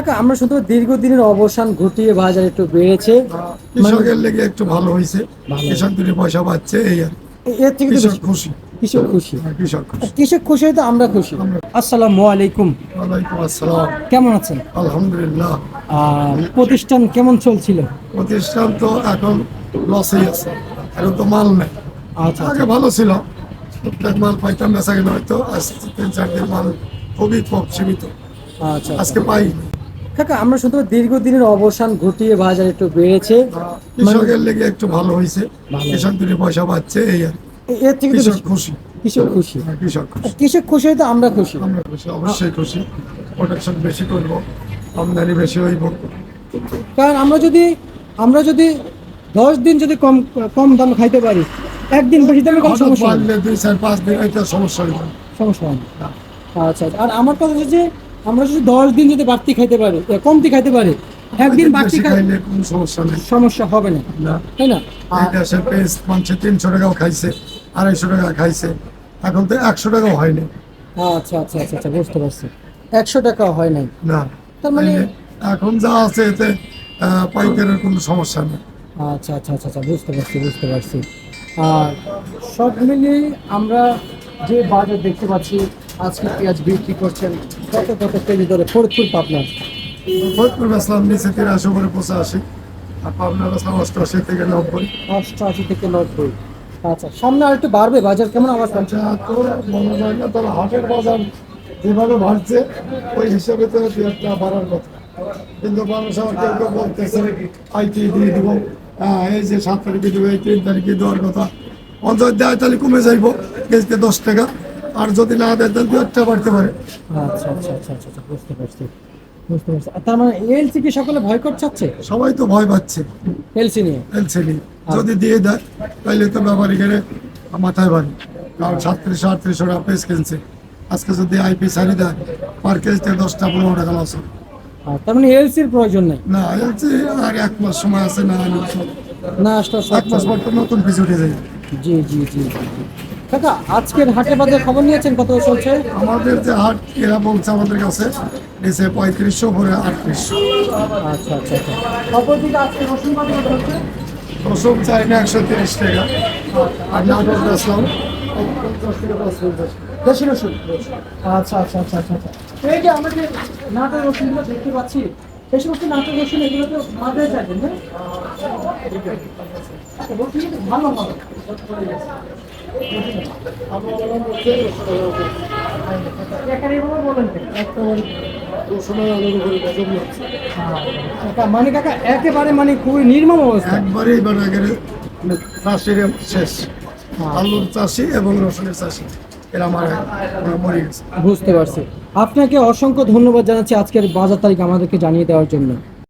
কাকা আমরা শুধু দীর্ঘদিনের অবসান ঘটিয়ে বাজার একটু বেড়েছে। কৃষকের লেগে একটু ভালো হয়েছে। কৃষক দুটি পয়সা পাচ্ছে এই আর এর থেকে কৃষক খুশি। কৃষক খুশি। হ্যাঁ, কৃষক খুশি। কৃষক খুশি হয়তো আমরা খুশি। আসসালামু আলাইকুম। ওয়ালাইকুম আসসালাম। কেমন আছেন? আলহামদুলিল্লাহ। প্রতিষ্ঠান কেমন চলছিল? প্রতিষ্ঠান তো এখন লসেই আছে। এখন তো মাল নেই। আচ্ছা আগে ভালো ছিল। টুকটাক মাল পাইতাম বেচা কিনা হয়তো। আজ তিন চার দিন মাল খুবই কম সীমিত। আচ্ছা আজকে পাই কাকা আমরা শুধু দীর্ঘদিনের অবসান ঘটিয়ে বাজার একটু বেড়েছে। কৃষকের লেগে একটু ভালো হয়েছে। কৃষক দুটি পয়সা পাচ্ছে এই আর এর থেকে কৃষক খুশি। কৃষক খুশি। হ্যাঁ, কৃষক খুশি। হয়তো আমরা খুশি। আমরা খুশি অবশ্যই খুশি। প্রোডাকশন বেশি করব আমদানি বেশি হইব। কারণ আমরা যদি আমরা যদি দশ দিন যদি কম কম দাম খাইতে পারি একদিন বেশি দামে কোনো সমস্যা হবে দুই চার পাঁচ দিন এটা সমস্যা সমস্যা হয় না। আচ্ছা আচ্ছা। আর আমার কথা হচ্ছে যে আমরা যদি দশ দিন যদি বাড়তি খাইতে পারি কমতি খাইতে পারি একদিন বাড়তি খাইলে কোনো সমস্যা নেই। সমস্যা হবে না। তাই না? দেশের পেঁয়াজ মানুষে তিনশো টাকাও খাইছে আড়াইশো টাকা খাইছে এখন তো একশো টাকাও হয়নি আচ্ছা আচ্ছা আচ্ছা আচ্ছা বুঝতে পারছি। একশো টাকা হয় নাই। না। তার মানে- এখন যা আছে এতে পাইকারের কোনো সমস্যা নেই। আচ্ছা আচ্ছা আচ্ছা আচ্ছা বুঝতে পারছি বুঝতে পারছি। আর সব মিলিয়ে আমরা যে বাজার দেখতে পাচ্ছি আজকে পেঁয়াজ বিক্রি করছেন। কত কত কেজি ধরে? ফরিদপুর পাবনার ফরিদপুর বেসলাম নিচে তিরাশি করে পঁচাশি। আর পাবনা বেসলাম অষ্টআশি থেকে নব্বই। অষ্টআশি থেকে নব্বই। আচ্ছা সামনে আর একটু বাড়বে বাজার কেমন আবার আচ্ছা তো মনে হয় না তবে হাটের বাজার যেভাবে বাড়ছে ওই হিসাবে তো পেঁয়াজটা বাড়ার কথা। কিন্তু মানুষ আমার কেউ কেউ বলতেছে আইটি দিয়ে দিব। হ্যাঁ এই যে সাত তারিখে দিব এই তিন তারিখে দেওয়ার কথা। অন্তর দেয় তাহলে কমে যাইব কেজিতে দশ টাকা। আর যদি না দেয় তাহলে একটা বাড়তে পারে। আচ্ছা আচ্ছা আচ্ছা আচ্ছা আচ্ছা, বুঝতে পারছি বুঝতে পারছি। আর তার মানে এলসি কি সকলে ভয় করছে সবাই তো ভয় পাচ্ছে। এলসি নিয়ে? এলসিডি যদি দিয়ে দেয় তাহলে তো ব্যাপারী গেলে মাথায় বাড়ি। কারণ সাতত্রিশশো আটত্রিশশো টাকা পেস কিনছে আজকে যদি আইপি সারি দেয় পার কেজিতে দশটা পনেরো টাকা লস হবে। আর তার মানে এলসির প্রয়োজন নেই? না এলসি আর এক মাস সময় আছে না না আসলে এক মাস পর তো নতুন পিস উঠে যায়। জি জি জি জি। কাকা আজকের হাটে বাজার খবর নিয়েছেন কত চলছে? আমাদের যে হাট এরা বলছে আমাদের কাছে নিচে পঁয়ত্রিশশো পরে আটত্রিশশো। আচ্ছা আচ্ছা আচ্ছা। অপরদিকে আজকে রসুন কত হচ্ছে রসুন চাই না একশো তিরিশ টাকা। আর নাটক বেসলাম দেশি রসুন? আচ্ছা আচ্ছা আচ্ছা আচ্ছা আচ্ছা। এই যে আমরা যে নাটের রসুনগুলো দেখতে পাচ্ছি। এই সমস্ত নাটের রসুন এগুলো তো মাঝে যাবেন না আচ্ছা, ভালো মানে কাকা একেবারে মানে খুবই নির্মম অবস্থা। একবারে এবার চাষির শেষ। আলুর চাষি এবং রসুনের চাষি। বুঝতে পারছি। আপনাকে অসংখ্য ধন্যবাদ জানাচ্ছি আজকের বাজার তারিখ আমাদেরকে জানিয়ে দেওয়ার জন্য।